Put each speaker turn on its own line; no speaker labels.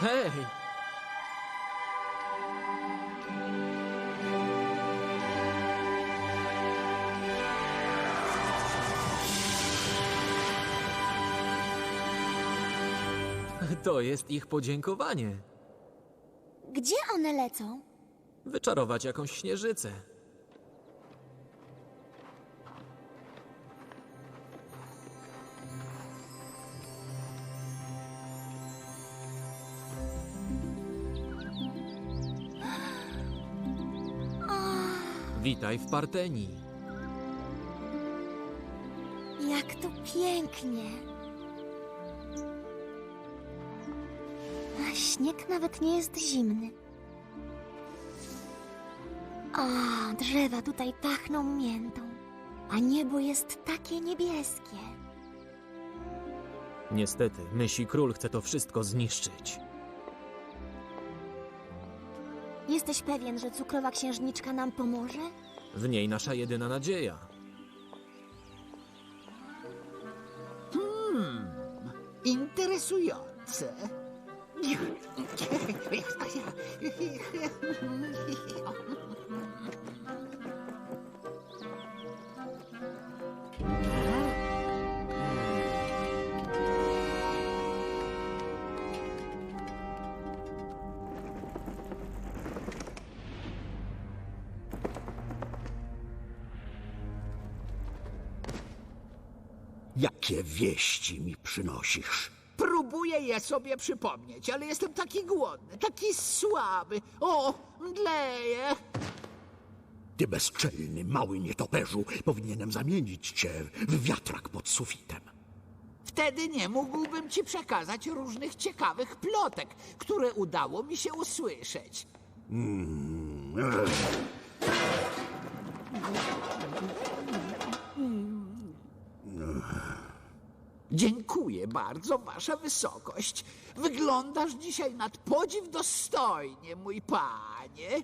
Hej! To jest ich podziękowanie.
Gdzie one lecą?
Wyczarować jakąś śnieżycę. Witaj w Partenii.
Jak tu pięknie. A śnieg nawet nie jest zimny. A, drzewa tutaj pachną miętą, a niebo jest takie niebieskie.
Niestety, myśli król chce to wszystko zniszczyć.
Jesteś pewien, że cukrowa księżniczka nam pomoże?
W niej nasza jedyna nadzieja.
Interesujące.
Jakie wieści mi przynosisz?
Próbuję je sobie przypomnieć, ale jestem taki głodny, taki słaby. O, mdleję.
Ty bezczelny, mały nietoperzu, powinienem zamienić cię w wiatrak pod sufitem.
Wtedy nie mógłbym ci przekazać różnych ciekawych plotek, które udało mi się usłyszeć. Dziękuję bardzo, Wasza Wysokość. Wyglądasz dzisiaj nad podziw dostojnie, mój panie.